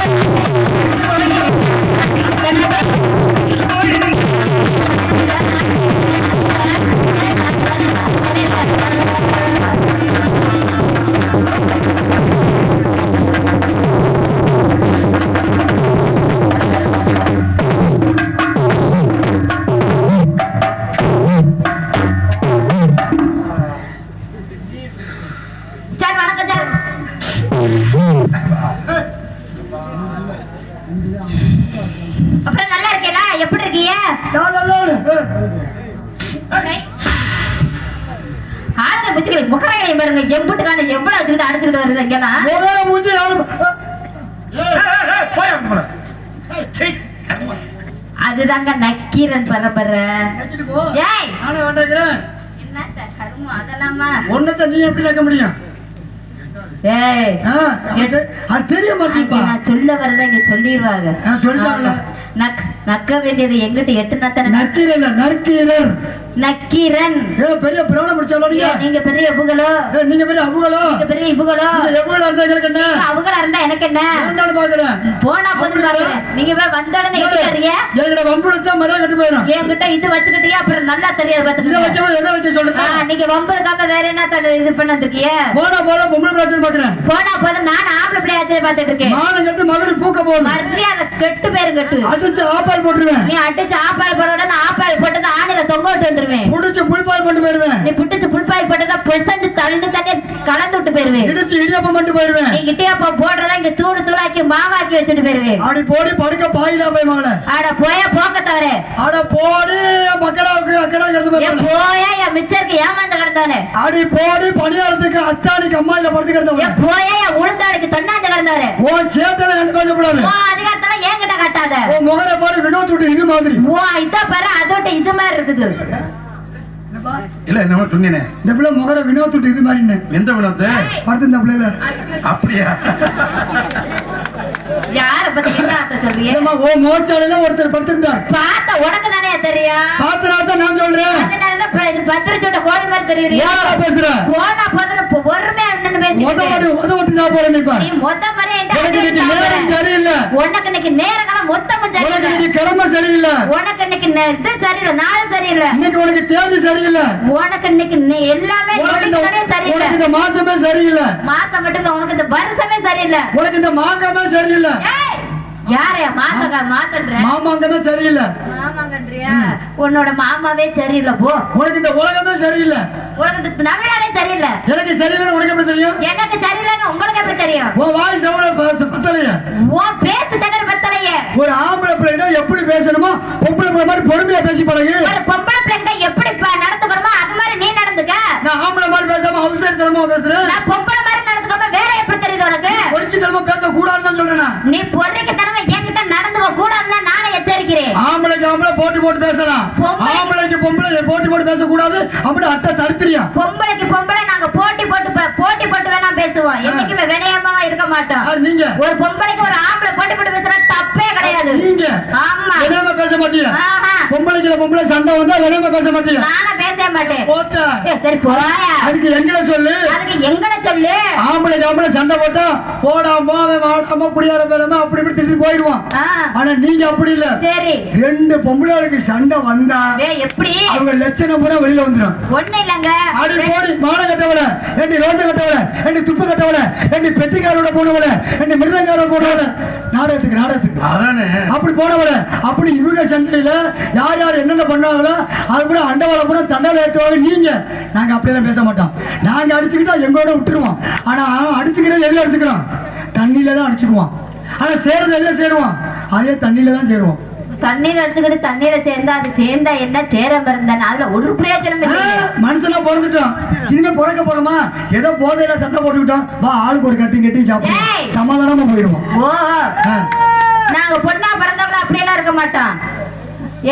Sir அடிச்சுக்கிட்டு வருது இங்கெல்லாம். மூஞ்சி அதுதாங்க நக்கீரன் பரம்பரை. போ. ஏய். நானே வேண்டாக்கிறேன் என்ன சார் கருமம் அதெல்லாமா? ஒன்னத்தை நீ எப்படி வைக்க முடியும்? ஏய். அது- தெரிய மாட்டேங்குது நான் சொல்ல வரத இங்க சொல்லிடுவாங்க? நக் நக்க வேண்டியது எங்கிட்ட எட்டுனா தானே நக்கீரர் நற்கீரர். நக்கீரன். ஏ பெரிய பிராணம் பிடிச்சாலும் நீங்க? நீங்க பெரிய இவுகளோ ஏ, நீங்க பெரிய அவுகளோ நீங்க பெரிய இவுகளோ நீங்க எவ்வளவு இருந்தா எங்களுக்கு என்ன? அவங்களா இருந்தா எனக்கு என்ன? பாக்குறேன். போனா போது? பாக்குறேன். நீங்க வேற வந்த உடனே இருக்காருங்க எங்கட வம்புடுத்தா மரியாதை கட்டு போயிடும். என்கிட்ட இது வச்சுக்கிட்டே அப்புறம் நல்லா தெரியாது இதை பாத்துக்கோங்க வைக்கவே எதை வச்சு ஆ, சொல்லுங்க நீங்க வம்பு இருக்காம வேற என்ன தடு- இது பண்ண வந்திருக்கீங்க போனா போல பொம்பளை பிரச்சனை பாக்குறேன். போனா போதும் நான் ஆம்பளை பிள்ளை ஆச்சரிய பாத்துட்டு இருக்கேன். மானம் கட்டு மறுபடி பூக்க போகுது. மரியாதை கெட்டு பேரும் கெட்டு. அடிச்சு ஆப்பால் போட்டுருவேன். நீ அடிச்சு ஆப்பால் போட உடனே ஆப்பால் போட்டது ஆணில தொங்க விட்டு வந்துருவேன். புடிச்சு புல்பால் பண்ணிட்டு போயிருவேன் நீ புட்டிச்சு புல்பாய் போட்டதா பிசைஞ்சு தள்ளி தண்ணி கலந்து விட்டு போயிருவேன் இடிச்சு இடியாப்பம் பண்ணிட்டு போயிருவேன் நீ கிட்டியாப்பா போடுறதா இங்க தூடு தூளாக்கி மாவாக்கி வச்சுட்டு போயிருவேன் அப்படி போடி படுக்க பாயிலா போய் மகளே ஆட போய போக்க தவிர. அட போடி மக்களாவுக்கு அக்கடா கிடந்து என் போய் என் மிச்சருக்கு ஏமாந்து கிடந்தானே. அடி போடி பணியாரத்துக்கு அத்தானிக்கு அம்மாயில படுத்து கிடந்தவன். என் போய என் உளுந்தாருக்கு தொண்ணாந்து கிடந்தாரு உன் சேத்தல பேசக்கூடாது உன் அதிகாரத்துல என்கிட்ட காட்டாத. உன் முகரை பாரு வினோத் விட்டு இது மாதிரி. உன் இத பாரு அதோட இது மாதிரி இருக்குது. இல்ல என்ன சொன்னேனே? இந்த பிள்ளை முகரை வினோத் விட்டு இது மாதிரி எந்த வினத்து? படுத்து இந்த பிள்ளைல அப்படியா? ஒருத்தர் படுத்திருந்தார். பார்த்த உனக்கு தானே தெரியும் பாத்திராத்தான் நான் சொல்றேன். இது பத்திரிச்சோட்ட கோழி மாதிரி தெரியுது. யாரா பேசுற? போனா போதுன்னு பொ- பொறுமையா என்னன்னு உத பேசிக்கிட்டு வட்டி உத வட்டி நீ மாதிரி என்கிட்ட உனக்கு இன்னைக்கு நேரம் வாங்குற. சரியில்லை. உனக்கு இன்னைக்கு நேரங்காலம் மொத்தமும் உனக்கு சரியில்லை. இன்னைக்கு கிழமை சரியில்லை. உனக்கு இன்னைக்கு இது சரியில்லை நாள் சரியில்லை. இன்னைக்கு உனக்கு தேதி சரியில்லை. உனக்கு இன்னைக்கு நே- எல்லாமே உனக்கு சரியில்லை. உனக்கு இந்த மாசமே சரியில்லை. மாசம் மட்டும் இல்ல உனக்கு இந்த வருஷமே சரியில்லை. உனக்கு இந்த மாங்கமே சரியில்லை. யாரையா மாசங்க மாசன்ற? மாமாங்கமே சரியில்லை. மாமாங்கன்றியா? உன்னோட மாமாவே சரியில்லை போ. உனக்கு இந்த உலகமே சரியில்லை. இந்த நகராலே சரியில்லை. எனக்கு சரியில்லை உனக்கு எப்படி தெரியும்? எனக்கு சரியில்லைங்க உங்களுக்கு எப்படி தெரியும்? உன் வாய்ஸ் எவ்வளவு பத்தலையே. உன் பேச்சு தகர பத்தலையே. ஒரு ஆம்பளை பிள்ளைகிட்ட எப்படி பேசணுமோ பொம்பளை பிள்ளை மாதிரி பொறுமையா பேசி பழகு. ஒரு பொம்பளை பிள்ளைங்க எப்படி நடந்துக்கணுமோ அது மாதிரி நீ நடந்துக்க. நான் ஆம்பளை மாதிரி பேசாம அவசரத்தனமா பேசுறேன். நான் பொம்பளை மாதிரி நடந்துக்காம வேற எப்படி தெரியுது உனக்கு? பொறுக்கித்தனமா பேச கூடாதுன்னு சொல்றேன். நீ பொறுக்கு தடவை என்கிட்ட நடந்துக்க கூடாதுன்னு நானே எச்சரிக்கிறேன் ஆம்பளைக்கு ஆம்பளை போட்டி போட்டு பேசலாம். ஆம்பளைக்கு பொம்பளை போட்டி போட்டு பேசக்கூடாது. அப்படி அட்டை தருத்திரியா பொம்பளைக்கு பொம்பளை நாங்க போட்டி போட்டு போட்டி போட்டு வேணா பேசுவோம். என்னைக்குமே வினயமா இருக்க மாட்டோம். நீங்க? ஒரு பொம்பளைக்கு ஒரு ஆம்பளை போட்டி போட்டு தப்பே கிடையாது. நீங்க ஆமா. விடாம பேச மாட்டீங்க ஆஹா. பொம்பளைக்கு பொம்பளை சண்டை வந்தா விடாம பேச மாட்டீங்க நானும் பேசவே மாட்டேன். போத்த. சரி போயா. அதுக்கு சொல்லு. அதுக்கு எங்கட சொல்லு. ஆம்பளைக்கு ஆம்பளை சண்டை போட்டா போடாம அவன் வாடாம குடியார பேராம அப்படி இப்படி திட்டு போயிடுவான் ஆனா நீங்க அப்படி இல்ல. சரி. ரெண்டு பொம்பளைகளுக்கு சண்டை வந்தா வே எப்படி? அவங்க லட்சணம் பூரா வெளியில வந்துடும் ஒண்ணு இல்லங்க. ஆடி போடி மான கட்டவள எண்டி ரோச கட்டவள எண்டி துப்பு கட்டவள எண்டி பெட்டிக்காரோட போனவள எண்டி மிருதங்காரோட போனவள. நாடகத்துக்கு நாடகத்துக்கு. அதானே. அப்படி போனவள அப்படி இவங்க சந்தையில யார் யார் என்னென்ன பண்ணாங்களோ அது கூட அண்டவாள பூரா தண்டால ஏற்றுவாங்க. நீங்க. நாங்க அப்படியெல்லாம் பேச மாட்டோம். நாங்க அடிச்சுக்கிட்டா எங்களோட விட்டுருவோம். ஆனா அடிச்சுக்கிறது எதுல அடிச்சுக்கிறோம் தண்ணியில தான் அடிச்சுக்குவோம் ஆனா சேருறது எதுல சேருவோம் அதே தண்ணியில தான் சேருவோம் தண்ணீர் அடிச்சுக்கிட்டு தண்ணீரை சேர்ந்தா அது சேர்ந்தா என்ன? சேரம் இருந்தானே அதுல ஒரு பிரயோஜனம் ஆ, இல்லையே மனுஷனா பிறந்துட்டோம் இனிமே பிறக்க போறோமா? ஏதோ போதையில சண்டை போட்டுக்கிட்டோம். வா ஆளுக்கு ஒரு கட்டி கட்டி சாப்பிடுவோம். சமாதானமா போயிடுவோம் ஓ ஆ. நாங்க பொண்ணா பிறந்தவங்கள அப்படியெல்லாம் இருக்க மாட்டோம்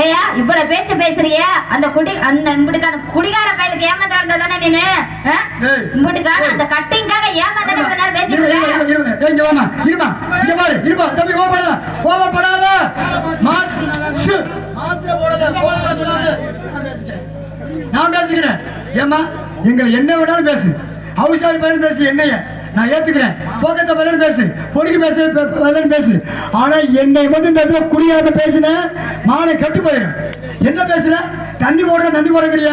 ஏயா இவ்வளவு பேச்சு பேசுறிய அந்த குடி அந்த இம்புட்டுக்கான குடிகார பையனுக்கு ஏமாத்த வந்தா தானே நீனு. இம்புட்டுக்கான அந்த கட்டிங்காக ஏமாத்த இவ்வளவு நேரம் பேசிட்டு இருக்க இங்க வாம்மா, இருமா. இங்க பாரு, இருமா. தம்பி, கோவப்படாத. கோவப்படாத. மாத்திரை போடாத, கோவப்படக்கூடாது. நான் பேசிக்கிறேன் ஏம்மா எங்களை என்ன வேணாலும் பேசு ஹவுசாரி பையன் பேசு என்னைய. நான் ஏத்துக்கிறேன். போக்கத்தை வரலன்னு பேசு. பொடிக்கு பேசு பெ- பெ- வரலன்னு பேசு. ஆனா என்னை வந்து இந்த இடத்துல குடியாத பேசினேன் மானை கெட்டு போயிடும். என்ன பேசுற? தண்ணி போடுற தண்ணி போடுங்கிறிய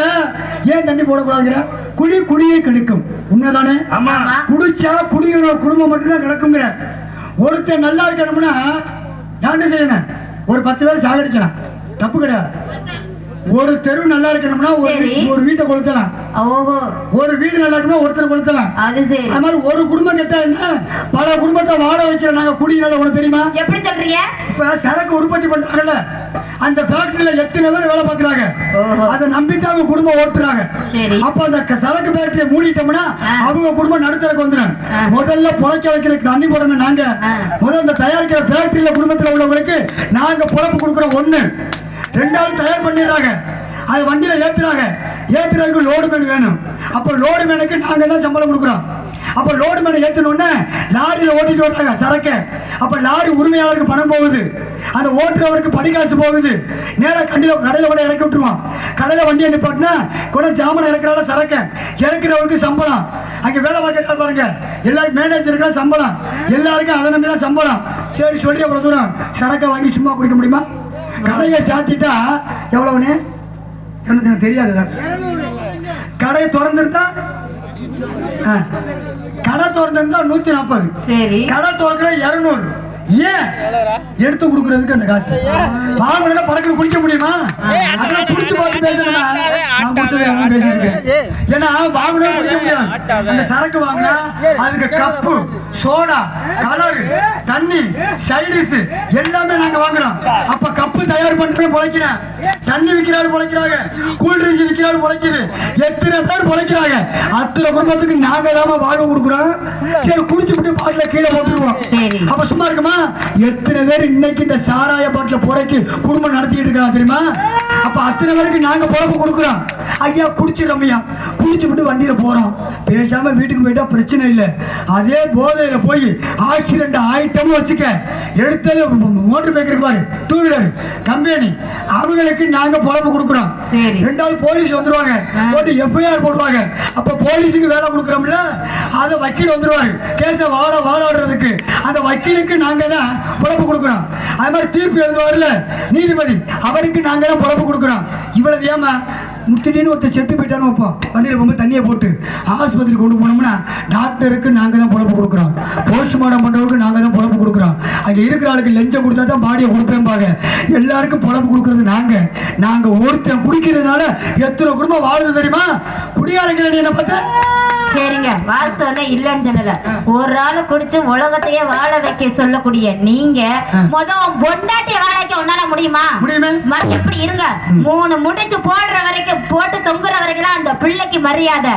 ஏன் தண்ணி போடக்கூடாதுங்கிற? குடி குடியை கெடுக்கும். உண்மைதானே? ஆமா. குடிச்சா குடிக்கிற குடும்பம் மட்டும்தான் கிடக்குங்கிற. ஒருத்தன் நல்லா இருக்கணும்னா நான் என்ன செய்யணும்? ஒரு பத்து பேர் சாகடிக்கலாம். தப்பு கிடையாது. ஒரு தெரு நல்லா இருக்கணும்னா ஒரு. ஒரு வீட்டை கொளுத்தலாம். ஓஹோ. ஒரு வீடு நல்லா இருக்கணும்னா ஒருத்தர் கொளுத்தலாம். அது சரி. அது மாதிரி ஒரு குடும்பம் கெட்டா என்ன? பல குடும்பத்தை வாழ வைக்கிற நாங்க குடியினால உனக்கு தெரியுமா? எப்படி சொல்றீங்க? இப்ப சரக்கு உற்பத்தி பண்றாங்கல்ல. அந்த ஃபேக்டரியில எத்தனை பேர் வேலை பார்க்கறாங்க? ஓஹோ. அதை நம்பித்தான் அவங்க குடும்பம் ஓட்டுறாங்க. அப்ப அந்த சரக்கு ஃபேக்டரியை மூடிட்டோம்னா. அவங்க குடும்பம் நடுத்தருக்கு வந்துடும். முதல்ல புழைக்க வைக்கிறதுக்கு தண்ணி போடணும் நாங்க. முதல்ல இந்த தயாரிக்கிற ஃபேக்டரியில குடும்பத்துல உள்ளவங்களுக்கு நாங்க பொழப்பு கொடுக்குறோம் ஒண்ணு. ரெண்டாவது தயார் பண்ணிடுறாங்க. அது வண்டியில் ஏற்றுறாங்க ஏற்றுறதுக்கு லோடு மேன் வேணும். அப்போ லோடு மேனுக்கு நாங்கள் தான் சம்பளம் கொடுக்குறோம்? அப்போ லோடு மேனை ஏத்தணும்னு லாரியில் ஓட்டிட்டு வர்றாங்க சரக்கை. அப்போ லாரி உரிமையாளருக்கு பணம் போகுது. அந்த ஓட்டுறவருக்கு படிக்காசு போகுது. நேராக கண்டியில் கடையில் கூட இறக்கி விட்டுருவான். கடையில் வண்டியை நிப்பாட்டினா கூட ஜாமனை இறக்குறால சரக்கு. இறக்குறவருக்கு சம்பளம். அங்கே வேலை பார்க்கறா பாருங்க. எல்லாரும் மேனேஜருக்கெல்லாம் சம்பளம். எல்லாருக்கும் அதை நம்பி தான் சம்பளம். சரி சொல்லி அவ்வளோ தூரம். சரக்கை வாங்கி சும்மா குடிக்க முடியுமா? கடையை சாத்திட்டா எவ்வளவுன்னு? எனக்கு தெரியாது கடை திறந்துருந்தா. கடை திறந்திருந்தா நூத்தி நாற்பது சரி. கடை திறக்கிற இருநூறு. ஏன்? எடுத்து கொடுக்கறதுக்கு அந்த காசு. வாங்கினா படக்குல குடிக்க முடியுமா? அதெல்லாம் குடிச்சு பார்த்து பேசணுமா? நான் குடிச்சதை எல்லாம் பேசிட்டு இருக்கேன். ஏன்னா வாங்கினா குடிக்க முடியாது. அந்த சரக்கு வாங்கினா அதுக்கு கப்பு. சோடா கலர் தண்ணி சைடிஸ் எல்லாமே நாங்க வாங்குறோம். அப்ப கப்பு தயார் பண்றது பொழைக்கிறேன் தண்ணி விற்கிறாரு பொழைக்கிறாங்க. Cool drinks விற்கிறாரு பொழைக்குது. எத்தனை பேர் பொழைக்கிறாங்க? அத்தனை குடும்பத்துக்கு நாங்க தான் வாழ்வு கொடுக்குறோம். சரி குடிச்சு விட்டு பாட்டில கீழே போட்டுருவோம். அப்ப சும்மா இருக்குமா? எத்தனை பேர் இன்னைக்கு இந்த சாராய பாட்டில புறக்கி குடும்பம் நடத்திட்டு இருக்காங்க தெரியுமா? அப்ப அத்தனை பேருக்கு நாங்க பொழப்பு கொடுக்குறோம். ஐயா குடிச்சிடும் ஐயா குடிச்சு விட்டு வண்டியில போறோம். பேசாம வீட்டுக்கு போயிட்டா பிரச்சனை இல்லை. அதே போதையில போய் ஆக்சிடென்ட் ஆயிட்டோம்னு வச்சுக்க. எடுத்தது மோட்டர் பைக் பாரு. Two wheeler company. அவங்களுக்கு நாங்க பொழப்பு கொடுக்குறோம். ரெண்டாவது போலீஸ் வந்துருவாங்க. போட்டு எஃப்ஐஆர் போடுவாங்க. அப்ப போலீஸுக்கு வேலை கொடுக்குறோம்ல? அதை வக்கீல் வந்துருவாரு. கேஸை வாட வாதாடுறதுக்கு அந்த வக்கீலுக்கு நாங்க தான் பொழப்பு கொடுக்குறோம். அது மாதிரி தீர்ப்பு எழுதுவார்ல? நீதிபதி அவருக்கு நாங்க தான் பொழப்பு கொடுக்குறோம். இவ்வளவு ஏமா முத்திடீன்னு ஒருத்தர் செத்து போயிட்டான்னு வைப்போம் வண்டியில் போகும்போது தண்ணியை போட்டு ஆஸ்பத்திரி கொண்டு போனோம்னா டாக்டருக்கு நாங்கள் தான் பொழப்பு கொடுக்குறோம். போஸ்ட்மார்ட்டம் பண்ணுறவருக்கு நாங்கள் தான் பொழப்பு கொடுக்குறோம். அங்கே இருக்கிற ஆளுக்கு லஞ்சம் கொடுத்தா தான் பாடியை கொடுப்பேன்பாங்க எல்லாருக்கும் பொழப்பு கொடுக்குறது நாங்கள் நாங்கள் ஒருத்தன் குடிக்கிறதுனால எத்தனை குடும்பம் வாழுது தெரியுமா? குடியாரங்க என்ன பார்த்தா? சரிங்க. வாஸ்தவம் தான் இல்லைன்னு சொல்லல ஒரு ஆளு குடிச்சு உலகத்தையே வாழ வைக்க சொல்லக்கூடிய நீங்க முத உன் பொண்டாட்டிய வாழ வைக்க உன்னால முடியுமா? முடியுமே. ம- இப்படி இருங்க. மூணு முடிச்சு போடுற வரைக்கும் போட்டு தொங்குற வரைக்கும் தான் அந்த பிள்ளைக்கு மரியாதை.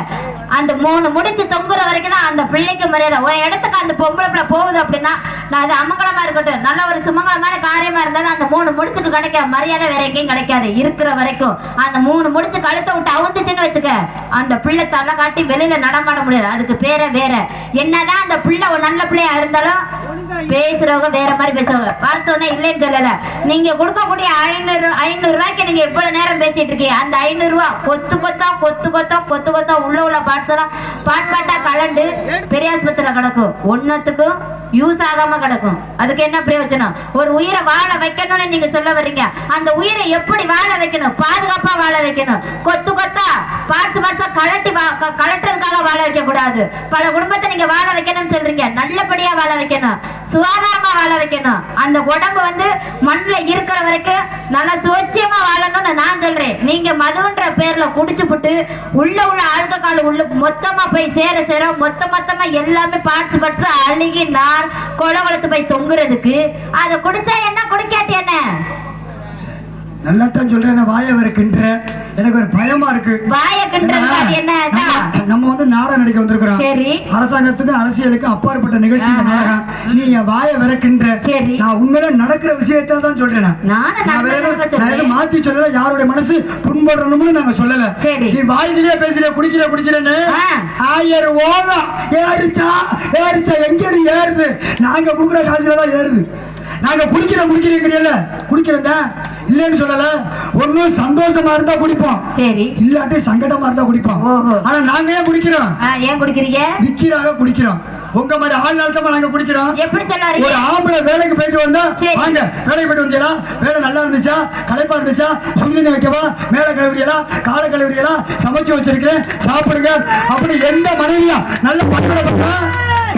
அந்த மூணு முடிச்சு தொங்குற வரைக்கும் தான் அந்த பிள்ளைக்கு மரியாதை. ஒரு இடத்துக்கு அந்த பொம்பளை பிள்ளை போகுது அப்படின்னா நான் அது அமங்கலமா இருக்கட்டும். நல்ல ஒரு சுமங்கலமான காரியமா இருந்தாலும் அந்த மூணு முடிச்சுக்கு கிடைக்கிற மரியாதை வேற எங்கேயும் கிடைக்காது. இருக்கிற வரைக்கும் அந்த மூணு முடிச்சு கழுத்தை விட்டு அவுந்துச்சுன்னு வச்சுக்க. அந்த பிள்ளை தலை காட்டி வெளியில நடமாட முடியாது. அதுக்கு பேரை வேற. என்னதான் அந்த பிள்ளை ஒரு நல்ல பிள்ளையா இருந்தாலும் பேசுறவங்க வேற மாதிரி பேசுவாங்க. வாஸ்தவம் தான் இல்லைன்னு சொல்லல. நீங்க கொடுக்கக்கூடிய ஐநூறு ஐநூறு ரூபாய்க்கு நீங்க இவ்வளவு நேரம் பேசிட்டு இருக்கீங்க. அந்த ஐநூறு ரூபா கொத்து கொத்தா கொத்து கொத்தா கொத்து கொத்தா உள்ள உள்ள பாட்ஸ் எல்லாம் பாட் பாட்டா கலண்டு பெரியாஸ்பத்திரியில கிடக்கும். ஒன்னத்துக்கும் யூஸ் ஆகாம கிடக்கும். அதுக்கு என்ன பிரயோஜனம்? ஒரு உயிரை வாழ வைக்கணும்னு நீங்க சொல்ல வர்றீங்க. அந்த உயிரை எப்படி வாழ வைக்கணும்? பாதுகாப்பா வாழ வைக்கணும். கொத்து கொத்தா பார்த்து பார்ட்ஸா கலட்டி வா- கலட்டுறதுக்காக வாழ வைக்க கூடாது பல குடும்பத்தை நீங்க வாழ வைக்கணும்னு சொல்றீங்க. நல்லபடியா வாழ வைக்கணும். சுகாதாரமா வாழ வைக்கணும். அந்த உடம்பு வந்து மண்ணுல இருக்கிற வரைக்கும் நல்லா சுவச்சியமா வாழணும்னு நான் சொல்றேன். நீங்க மதுன்ற பேர்ல குடிச்சு புட்டு உள்ள உள்ள ஆல்கஹால் உள்ள மொத்தமா போய் சேர சேர மொத்த மொத்தமா எல்லாமே பார்ட்ஸ் பார்ட்ஸ் அழுகி நார் கொல கொளத்து போய் தொங்குறதுக்கு அதை குடிச்சா என்ன? குடிக்காட்டி என்ன? நல்லா தான் சொல்றேன் வாயை வேற கிண்டுற? எனக்கு ஒரு பயமா இருக்கு? நம்ம- வந்து நாடகம் நடிக்க வந்திருக்கிறோம். சரி. அரசாங்கத்துக்கும் அரசியலுக்கும் அப்பாற்பட்ட நிகழ்ச்சி. நாடகம். நீ என் வாயை விறக்கின்ற சரி. நான் உண்மையில நடக்கிற விஷயத்தை தான் சொல்றேன் நான். மாத்தி சொல்லல யாருடைய மனசு புண்படணும்னு நாங்க சொல்லல. சரி. நீ வாயிலேயே பேசுற குடிக்கிற குடிக்கிறேன்னு. ஆயிரம் ஓலம் ஏறிச்சா ஏறிச்சா எங்க ஏறுது? நாங்க குடுக்குற காசுல தான் ஏறுது. நாங்க குடிக்கிற குடிக்கிறேங்க இல்லைன்னு சொல்லல. ஒன்னும் சந்தோஷமா இருந்தா குடிப்போம். சரி. இல்லாட்டி சங்கடமா இருந்தா குடிப்போம். ஆனா நாங்க ஏன் குடிக்கிறோம்? ஏன் குடிக்கிறீங்க? விக்கிறாக குடிக்கிறோம். உங்க மாதிரி ஆள் நாளத்தமா நாங்க குடிக்கிறோம். எப்படி சொல்ல ஒரு ஆம்பளை வேலைக்கு போயிட்டு வந்தா. வாங்க வேலைக்கு போயிட்டு வந்தீங்களா வேலை நல்லா இருந்துச்சா? களைப்பா இருந்துச்சா? சுடுதண்ணி வைக்கவா? மேல கழுவுறீங்களா? காலை கழுவுறீங்களா? சமைச்சு வச்சிருக்கிறேன். சாப்பிடுங்க. அப்படி எந்த மனைவியா நல்ல பண்புல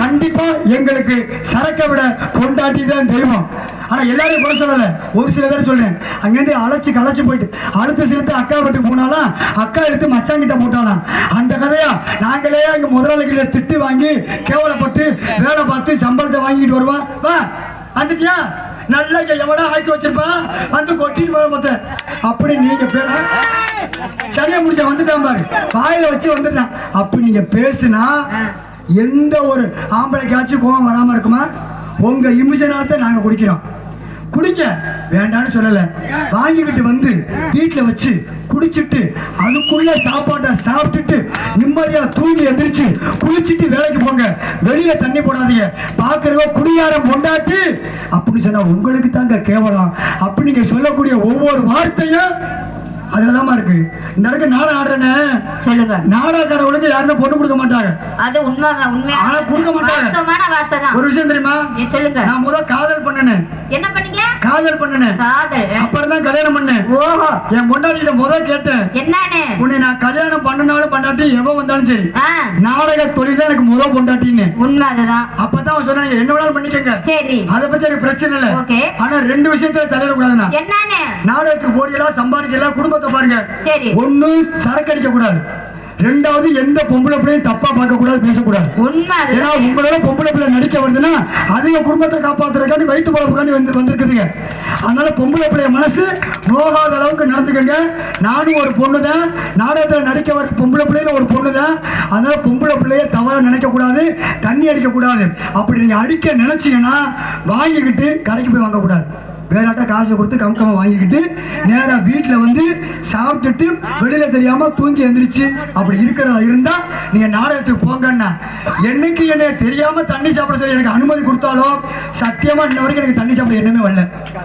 கண்டிப்பா எங்களுக்கு சரக்கை விட கொண்டாட்டி தான் தெய்வம். ஆனா எல்லாரையும் குறை சொல்லல. ஒரு சில பேர் சொல்றேன். அங்கேருந்து அழைச்சு கலைச்சி போயிட்டு அடுத்த சிலத்து அக்கா வீட்டுக்கு போனாலாம் அக்கா எடுத்து மச்சாங்கிட்ட போட்டாலாம். அந்த கதையா? நாங்களே அங்க முதலாளிகள திட்டு வாங்கி கேவலப்பட்டு வேலை பார்த்து சம்பளத்தை வாங்கிட்டு வருவோம் வா வந்துட்டியா? நல்லா இங்க எவடா ஆக்கி வச்சிருப்பா? வந்து கொட்டிட்டு போற மொத்த அப்படி நீங்க பேர சரியா முடிச்ச வந்துட்டான் பாரு. வாயில வச்சு வந்துட்டான். அப்படி நீங்க பேசுனா எந்த ஒரு ஆம்பளைக்காச்சும் கோபம் வராம இருக்குமா? உங்க இமிஷனாலத்தை நாங்க குடிக்கிறோம். குடிங்க. வேண்டாம்னு சொல்லல. வாங்கிக்கிட்டு வந்து வீட்டில் வச்சு குடிச்சிட்டு அதுக்குள்ள சாப்பாட்டை சாப்பிட்டுட்டு நிம்மதியா தூங்கி எந்திரிச்சு குளிச்சிட்டு வேலைக்கு போங்க. வெளியில தண்ணி போடாதீங்க. பாக்குறவ குடியாரம் பொண்டாட்டி. அப்படின்னு சொன்னா உங்களுக்கு தாங்க கேவலம். அப்படி நீங்க சொல்லக்கூடிய ஒவ்வொரு வார்த்தையும் அதுலதாம்மா இருக்கு. இடத்துக்கு நாடகம் ஆடுறேன்னு சொல்லுங்க. நாடகக்காரவங்களுக்கு யாருமே பொண்ணு கொடுக்க மாட்டாங்க. அது உண்மை உண்மையா ஆனா கொடுக்க மாட்டாங்க. ஒரு விஷயம் தெரியுமா? சொல்லுங்க. நான் முத காதல் பண்ணினேன் என்ன பண்ணீங்க? காதல் பண்ணினேன் காதல். அப்புறம் தான் கல்யாணம் பண்ணேன். ஓஹோ. என் பொண்டாட்டிட்ட முத கேட்டேன். என்னன்னு? உன்னை நான் கல்யாணம் பண்ணனாலும் பண்ணாட்டி எவன் வந்தாலும் சரி. நாடக தொழில் தான் எனக்கு முத பொண்டாட்டின்னு. உண்மை அதுதான். அப்பதான் அவன் சொன்னாங்க என்ன வேணாலும் பண்ணிக்கங்க. சரி. அதை பத்தி எனக்கு பிரச்சனை இல்லை. ஆனா ரெண்டு விஷயத்துல தலையிடக்கூடாதுண்ணா என்னன்னு? நாடகத்துக்கு போறீங்களா சம்பாதிக்கலாம் குடும்பத்தை பாருங்க. ஒண்ணு சரக்கு அடிக்க கூடாது. ரெண்டாவது எந்த பொம்பளை பிள்ளையும் தப்பா பார்க்க கூடாது பேசக்கூடாது. ஏன்னா உங்களோட பொம்பளை பிள்ளை நடிக்க வருதுன்னா அதிக குடும்பத்தை காப்பாத்துறதுக்காண்டி வயிற்று பழப்புக்காண்டி வந்து வந்திருக்குதுங்க. அதனால பொம்பளை பிள்ளைய மனசு நோகாத அளவுக்கு நடந்துக்கங்க. நானும் ஒரு பொண்ணு தான் நாடகத்தில் நடிக்க வர பொம்பளை பிள்ளையில ஒரு பொண்ணு தான் அதனால பொம்பளை பிள்ளைய தவற நினைக்க கூடாது தண்ணி அடிக்க கூடாது. அப்படி நீங்க அடிக்க நினைச்சீங்கன்னா வாங்கிக்கிட்டு கடைக்கு போய் வாங்கக்கூடாது வேறாட்ட காசை கொடுத்து கம்கமாக வாங்கிக்கிட்டு நேராக வீட்டில் வந்து சாப்பிட்டுட்டு வெளியில் தெரியாமல் தூங்கி எந்திரிச்சு அப்படி இருக்கிறதா இருந்தால் நீங்கள் நாடகத்துக்கு போங்கன்னா என்னைக்கு என்னை தெரியாமல் தண்ணி சாப்பிட சொல்லி எனக்கு அனுமதி கொடுத்தாலும் சத்தியமாக இன்ன வரைக்கும் எனக்கு தண்ணி சாப்பிட எண்ணமே வரல.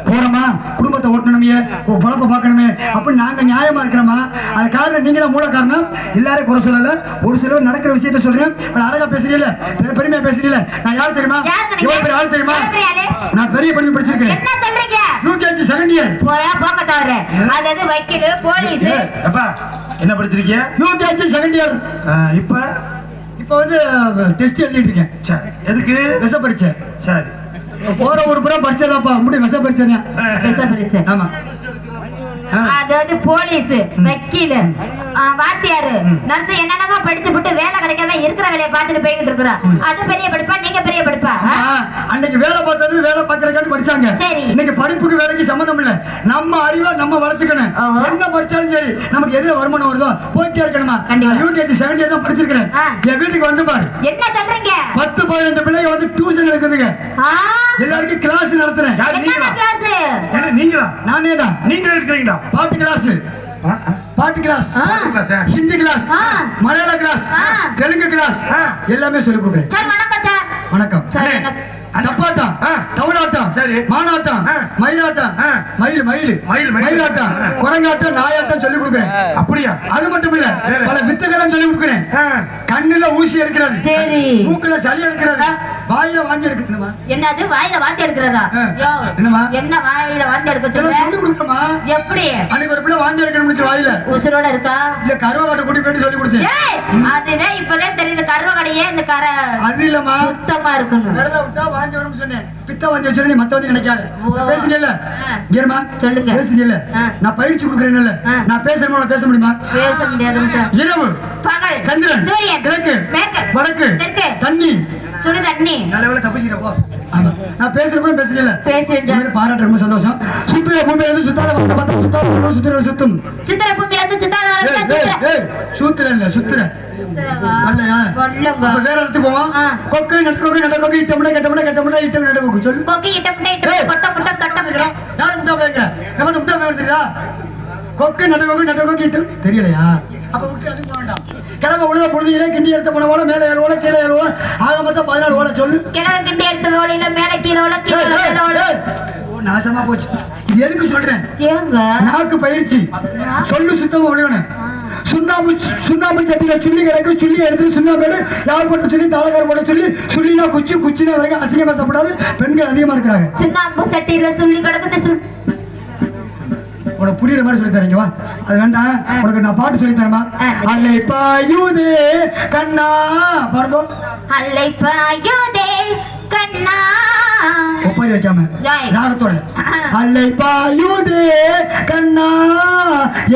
போகிறோமா குடும்பத்தை ஓட்டணுமே பொழப்ப பார்க்கணுமே. அப்படி நாங்கள் நியாயமாக இருக்கிறோமா அது காரணம் நீங்கள் தான் மூல காரணம். எல்லாரும் குறை சொல்லலை. ஒரு சிலர் நடக்கிற விஷயத்த சொல்கிறேன் அழகாக பேசுறீங்கள பெருமையாக பேசுறீங்கள நான் யார் தெரியுமா? இவ்வளோ பெரிய ஆள் தெரியுமா? நான் பெரிய படிப்பு படிச்சிருக்கேன். சொல்றீங்க யூகேஜி செகண்ட் இயர் போயா போக்க தவற அதாவது வக்கீல் போலீஸ். அப்பா என்ன படிச்சிருக்கிய? யூகேஜி செகண்ட் இயர் இப்ப? இப்போ வந்து டெஸ்ட் எழுதிட்டு இருக்கேன் சரி. எதுக்கு? விஷ பரீட்சை. சரி. போற ஒரு புறம் பரீட்சைதாப்பா முடி விஷ பரீட்சை தான் விஷ பரீட்சை. ஆமா. ஆ. அதாவது போலீஸ் வக்கீல். வாத்தியாரு நர்ஸ் என்னென்னமோ படிச்சு விட்டு வேலை கிடைக்காம இருக்கிற வேலையை பார்த்துட்டு போய்கிட்டு இருக்கிறோம் அது பெரிய படிப்பா நீங்க பெரிய படிப்பா? அன்னைக்கு வேலை பார்த்தது வேலை பார்க்கறதுக்காண்டி படிச்சாங்க. சரி. இன்னைக்கு படிப்புக்கு வேலைக்கு சம்மந்தம் இல்ல. நம்ம அறிவை நம்ம வளர்த்துக்கணும். என்ன படிச்சாலும் சரி நமக்கு எதுல வருமானம் வருதோ போயிட்டே இருக்கணுமா? செகண்ட் இயர் தான் படிச்சிருக்கிறேன். என் வீட்டுக்கு வந்து பாரு. என்ன சொல்றீங்க? பத்து பதினஞ்சு பிள்ளைங்க வந்து டியூஷன் எடுக்குதுங்க. ஆ? எல்லாருக்கும் கிளாஸ் நடத்துறேன். நீங்களா? கிளாஸ் என்ன நீங்களா? நானே தான். நீங்க இருக்கிறீங்களா பாட்டு கிளாஸ் பாட்டு கிளாஸ்? ஹிந்தி கிளாஸ். மலையாள கிளாஸ். தெலுங்கு கிளாஸ். எல்லாமே சொல்லி கொடுக்குறேன் சார் வணக்கம் தப்பாட்டம். ஆ. தவறாட்டம். சரி. மானாட்டம். மயிலாட்டம். மயில் மயில். மயில், மயில். மயிலாட்டம். குரங்காட்டம் நாயாட்டம் சொல்லி கொடுக்குறேன். அப்படியா? அது மட்டும் இல்ல. பல வித்துகளும் சொல்லி கொடுக்குறேன். கண்ணுல ஊசி எடுக்கிறது. சரி. மூக்குல சளி எடுக்கிறது. வாயில வாங்கி எடுக்கணுமா என்னது? வாயில வாந்தி எடுக்கிறதா? என்ன வாயில வாந்தி எடுக்க சொல்லி கொடுக்கணுமா? எப்படி? அன்னைக்கு ஒரு பிள்ளை வாங்கி எடுக்கணும்னு வாயில. உசுரோட இருக்கா? இல்ல கருவாட்டை கூட்டி போயிட்டு சொல்லி கொடுத்தேன். அதுதான் இப்பதான் தெரியுது. கருவ கடையே இந்த கரை அது இல்லம்மா. சுத்தமா இருக்கணும். விரல விட்டா வாந்தி வரும்னு சொன்னேன். பித்த வாந்தி வச்சு நீ மத்த வந்து நினைக்காத. ஆ. கேருமா சொல்லுங்க. நான் பயிற்சி கொடுக்குறேன்ல. நான் பேசுறேன் பேச முடியுமா? பேச முடியாதுங்க சார் இரவு. பகல். சந்திரன். சூரியன். கிழக்கு. மேற்கு. வடக்கு. தெற்கு. தண்ணி. சுடு தண்ணி. நல்ல வேலை தப்பிச்சுக்கிட்ட போ. ஆமா. நான் பேசுற கூட பேசுறீல்ல பேசுவேன் சார். பாராட்ட ரொம்ப சந்தோஷம். சுத்துற பூமியில இருந்து சுத்தாத பார்த்தா சுத்தாத சுத்துற சுத்தும். சித்திர பூமியில இருந்து சித்தாத சித்திர இல்ல அப்ப வேற இடத்துக்கு போவோம். கொக்கு நட்டு கொக்கு நட்ட கொக்கு இட்ட முட்டை கெட்ட முட்டை கெட்ட முட்டை இட்ட நட்ட கொக்கு. சொல்லு. கொக்கி இட்ட முட்டை இட்ட ஏய். முட்டை, கொட்ட முட்டை தொட்ட முட்டை. யாரு முட்டை பேங்க நம்ம முட்டை பேசுறீங்களா கொக்கு நட்ட கொக்கு இட்டு தெரியலையா? அப்ப விட்டு அதுக்கு போக வேண்டாம். கிளம்ப உள்ள பொழுதியிலே கிண்டி எடுத்த போன போல மேலே ஏழு ஓலை கீழே ஏழு ஓலை ஆக மொத்தம் பதினாலு ஓலை சொல்லு. கிழவு கிண்டி எடுத்த ஓலையில மேல கீழே ஓலை கீழே. நாசமா போச்சு. எதுக்கு சொல்றேன்? நாக்கு பயிற்சி. சொல்லு சுத்தமா ஒழுகணும் சுண்ணாம்பு சுண்ணாம்பு சட்டியில சுள்ளி கிடக்கு சுள்ளி எடுத்து சுண்ணாம்பு எடு. யார் போட்டு சொல்லி தலைக்கார போட சொல்லி சுள்ளினா குச்சி குச்சினா வரைக்கும் அசிங்கம் பேசப்படாது பெண்கள் அதிகமா இருக்கிறாங்க. சுண்ணாம்பு சட்டியில சொல்லி கிடக்குது சுல் உனக்கு புரியுற மாதிரி சொல்லி தரீங்க வா. அது வேண்டாம். உனக்கு நான் பாட்டு சொல்லி தரமா. அல்லை பாயுதே கண்ணா. பாருங்க அல்லை பாயுதே கண்ணா. ஒப்பாரி வைக்காம ஜாய். ராகத்தோட. அல்லை பாயுதே கண்ணா.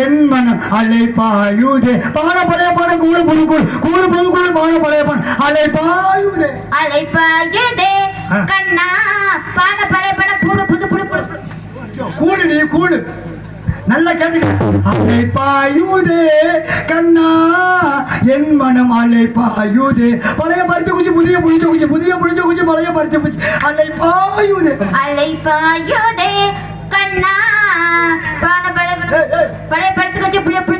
என் மனம் அல்லை பாயுதே. பாட பழைய பாட கூடு புது கூடு. கூடு புது கூடு பாட பழைய பாட. அல்லை பாயுதே. அலை பாயுதே. கண்ணா. பான பழைய பண புடு புது புடு புடு புடு. கூடு நீ கூடு. நல்லா கேட்டுக்க பாயுதே கண்ணா என் மனம் அலை பாயுதே பழைய பருத்தி குச்சி புதிய புளிச்ச குச்சி புதிய புளிச்ச குச்சி பழைய பருத்தி குச்சி. அலை பாயுதே அலை பாயுதே கண்ணா பழைய பழத்துக்கு வச்சு புளிய எப்பா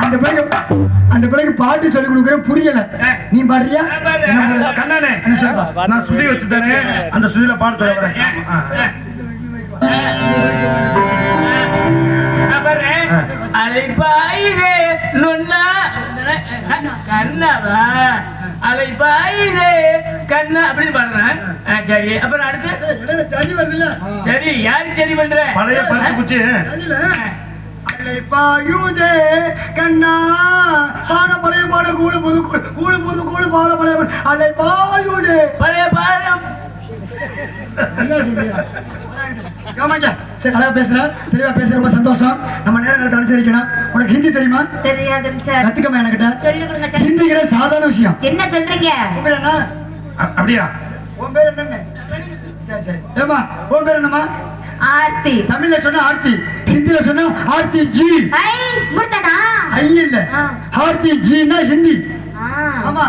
அந்த பிள்ளைக்கு அந்த பிள்ளைக்கு பாட்டு சொல்லி கொடுக்குறேன் புரியல நீ பாடுறியா கண்ணானே நான் சுதி வச்சு அந்த சுதியில பாட்டு சொல்ல வரேன் ஆ. அலைப்பாயுதே நொன்னா கண்ணாவா அலைப்பாயுதே கண்ணா அப்படின்னு பாடுறேன். சரி. அப்புறம் அடுத்து? சளி வருதுல்ல? சரி யாருக்கு சரி பண்ற? பழைய பருத்தி குச்சி. பாயுதே கண்ணா. பாட பழைய பாட கூடு புது கூடு கூடு புது கூடு பாட பழைய அலை பாயுதே. பழைய பாடம். சரி நல்லா பேசுற தெளிவா பேசுற ரொம்ப சந்தோஷம். நம்ம நேரங்களை அனுசரிக்கணும் உனக்கு ஹிந்தி தெரியுமா? தெரியாது சார். கத்துக்கமா என்கிட்ட. சார். ஹிந்திங்கிற சாதாரண விஷயம். என்ன சொல்றீங்க? அப்படியா? உன் பேர் என்னங்க? சரி சரி. ஏமா உன் பேர் என்னம்மா? ஆர்த்தி. தமிழ்ல சொன்னா ஆர்த்தி ஹிந்தில சொன்னா ஆர்த்தி ஜி. ஐ முடித்தானா ஐ இல்ல. ஆர்த்தி ஜின்னா ஹிந்தி. ஆமா.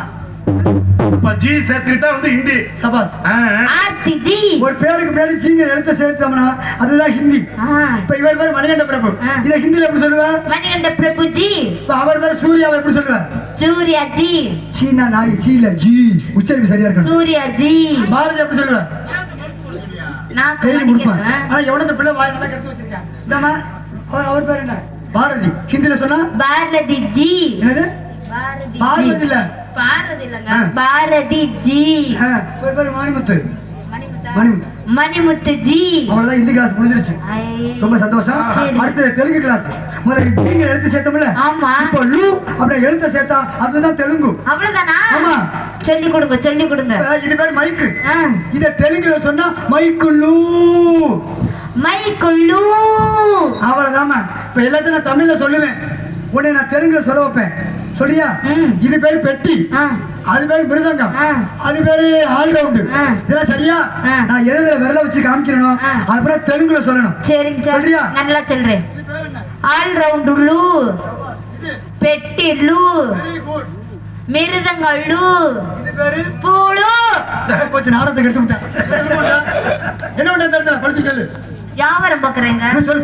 இப்ப ஜி சேர்த்துக்கிட்டா வந்து ஹிந்தி. சபாஸ். ஆர்த்தி ஜி ஒரு பேருக்கு பேரு ஜிங்க எழுத்த சேர்த்தோம்னா அதுதான் ஹிந்தி. இப்ப இவர் பேர் மணிகண்ட பிரபு. இதை ஹிந்தில எப்படி சொல்லுவ? மணிகண்ட பிரபு ஜி இப்ப அவர் பேர் சூர்யாவை எப்படி சொல்லுவ? சூர்யா ஜி சீனா நாய் சீல ஜி உச்சரிப்பு சரியா இருக்கணும். சூர்யா ஜி பாரதி எப்படி சொல்லுவ? நான் கொடுப்பான். ஆனா எவ்வளவு பிள்ளை வாய் நல்லா கெடுத்து வச்சிருக்கேன்? இந்தாம்மா அவர் அவர் பேர் என்ன? பாரதி. ஹிந்தில சொன்னா? பாரதி ஜி என்னது? பாரதி இல்ல பாரதி இல்லங்க. பாரதி ஜி மணிமுத்து. மணிமுத்தா? ஜி அவ்வளவுதான் ஹிந்தி கிளாஸ் முடிஞ்சிருச்சு. ரொம்ப சந்தோஷம். அடுத்து தெலுங்கு கிளாஸ் முதல்ல நீங்க எழுத்து சேர்த்தோம்ல. ஆமா. இப்போ லூ அப்படியே எழுத்த சேர்த்தா அதுதான் தெலுங்கு. அவ்வளவுதானா? ஆமா. சொல்லி கொடுங்க சொல்லி கொடுங்க. இது பேர் மைக்கு. இத தெலுங்குல சொன்னா மைக்கு லூ அவ்வளவுதாம்மா. இப்ப எல்லாத்தையும் நான் தமிழ்ல சொல்லுவேன். உடனே நான் தெலுங்குல சொல்ல வைப்பேன். சொல்றியா? ம். இது பேரு பெட்டி. ஆ. அது பேரு மிருதங்கம். ஆ. அது பேரு ஆல் ரவுண்டு ஆ. இதெல்லாம் சரியா? ஆ. நான் எதுல விரல வச்சு காமிக்கிறனோ. அப்புறம் தெலுங்குல சொல்லணும். சரிங்க சார். சொல்றியா? நல்லா சொல்றேன். ஆல் ரவுண்டுள்ளு பெட்டில்லு மிருதங்கள்ளு இது. பேரு? பூளு கொஞ்சம் நாடகத்தை எடுத்து விட்டேன். என்ன பண்ண தெரிஞ்சா படிச்சு சொல்லு. யாவரம் பாக்குறேங்க சொல்லு?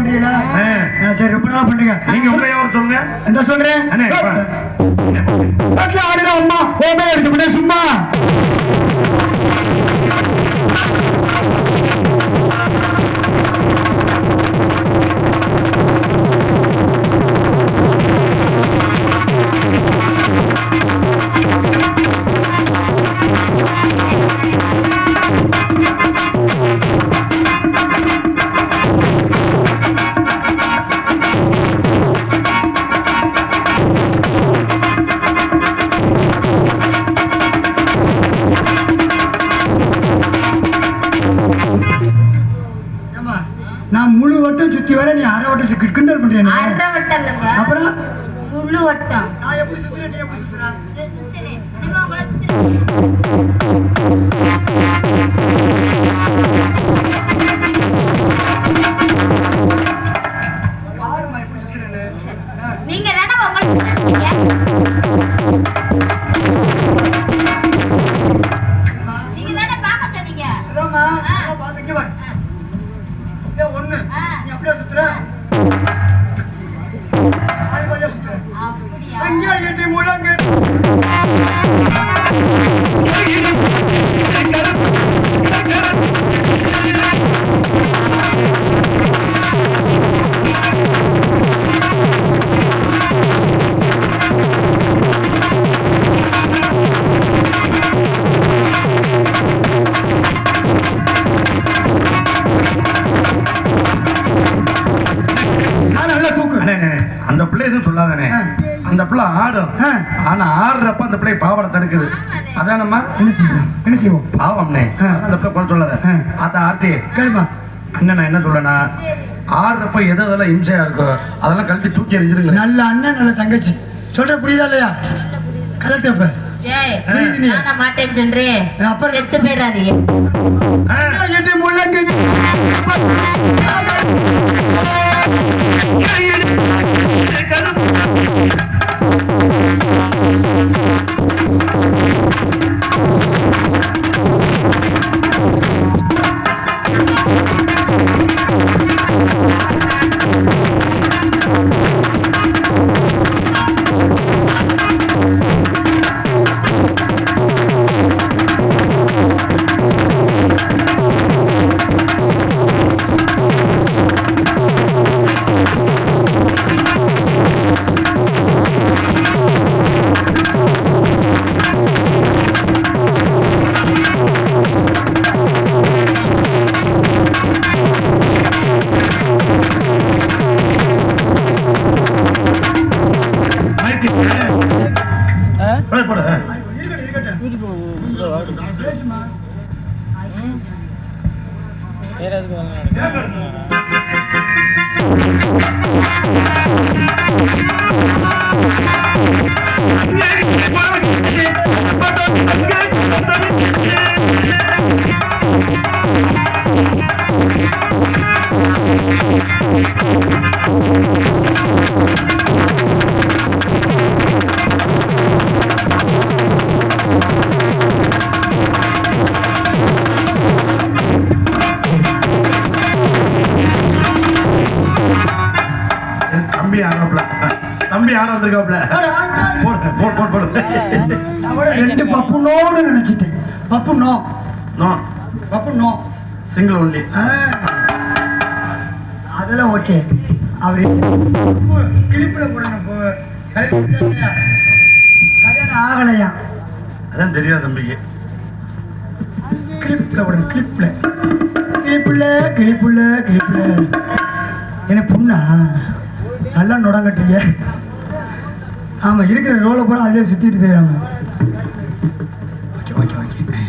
பண்றீங்களா? சரி ரொம்ப நாளா பண்றீங்க. நீங்க உங்க வியாபாரம் சொல்லுங்க. என்ன சொல்றேன். வீட்டுல ஆடுற அம்மா ஓ மேல எடுத்து சும்மா வேற நீ அரை வட்டத்துக்கு கிண்டல் பண்றியா நீ? அரை வட்டம் இல்லைங்க அப்புறம்? முழு வட்டம். நான் எப்படி சுத்துறேன் நீ எப்படி என்ன செய்வோம்? பாவம்னே. பிள்ளை கொண்டு சொல்லாத. ஆ. அந்த ஆர்த்தி. கேளுமா. அண்ணன் நான் என்ன சொல்றேன்னா ஆடுறப்ப எது எதெல்லாம் இம்சையா இருக்கோ அதெல்லாம் கழட்டி தூக்கி எறிஞ்சிருங்களேன் நல்ல அண்ணன் நல்ல தங்கச்சி. சொல்ற புரியுதா இல்லையா? கரெக்ட் அப்ப. மாட்டேன்னு சொல்றேன்? அப்புறம். செத்து போயிடாதீங்க ஆ. தம்பி ஆட வந்திருக்காப்ல போடு. போடு போடு போடு ரெண்டு பப்புனோன்னு நினைச்சிட்டேன். பப்புனோ நோ. பப்புனோ சிங்கிள் ஒன்லி. அதெல்லாம் ஓகே. அவர் கிளிப்புல இப்போ கல்யாணம் ஆகலையா? அதான் தெரியாது தம்பிக்கு. கிளிப்ல போடுங்க கிளிப்ல கிளிப்புல கிளிப்புல கிளிப்புல. என்ன பொண்ணா? நல்லா நுடங்கட்டீங்க. ஆமாம் இருக்கிற ரோலை பூரா அதே சுற்றிட்டு போயிடுறாங்க ஓகே ஓகே ஓகே. இவ்வளவு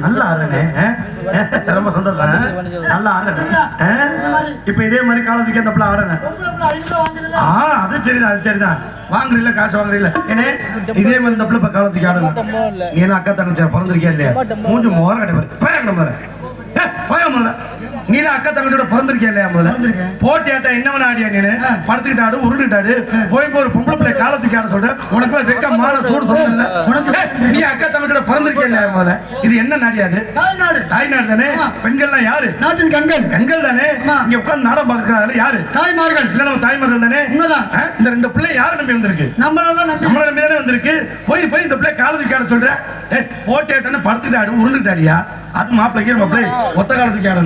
நல்லா ஆடுறனே ரொம்ப சந்தோஷம். நல்லா ஆடுறேன் இப்ப இதே மாதிரி காலத்துக்கு அந்த பிள்ளை ஆடுறேன் ஆ அது சரிதான் அது சரிதான். வாங்குறீல்ல காசு வாங்குறீல்ல ஏனே இதே மாதிரி இந்த பிள்ளை இப்ப காலத்துக்கு ஆடுங்க நீ என்ன அக்கா தங்கச்சி பிறந்திருக்கியா இல்லையா? மூஞ்சி மோர கிடைப்பாரு பாரு. பாரு. ஏ முதல்ல நீல அக்கா தங்கத்தோட பிறந்திருக்கியா இல்லையா முதல்ல. போட்டி ஆட்டா என்னவன ஆடியா நீனு? படுத்துக்கிட்டு ஆடு உருண்டுட்டு ஆடு போய் ஒரு பொம்பளை பிள்ளை காலத்துக்கு ஆட சொல்ற. உனக்கு வெக்க மாற சூடு ஏய், நீ அக்கா தங்கத்தோட பிறந்திருக்கியா இல்லையா முதல்ல? இது என்ன நாடியாது தாய்நாடு. தாய்நாடு தானே? பெண்கள்லாம் யாரு? நாட்டின் கண்கள். பெண்கள் தானே. இங்க உட்கார்ந்து நாடகம் பார்க்கறாங்க யாரு? தாய்மார்கள். இல்ல நம்ம தாய்மார்கள் தானே? இந்த ரெண்டு பிள்ளை யாரு நம்பி வந்திருக்கு? நம்மளெல்லாம் நம்பி நம்மள நம்பி தானே வந்திருக்கு. போய் போய் இந்த பிள்ளை காலத்துக்கு ஆட சொல்ற. போட்டி ஆட்டன்னு படுத்துட்டு ஆடு உருண்டுட்டு ஆடியா அது மாப்பிள்ளைக்கு நம்ம பிள்ளை ஒத்த காலத்துக்கு ஆடணும்.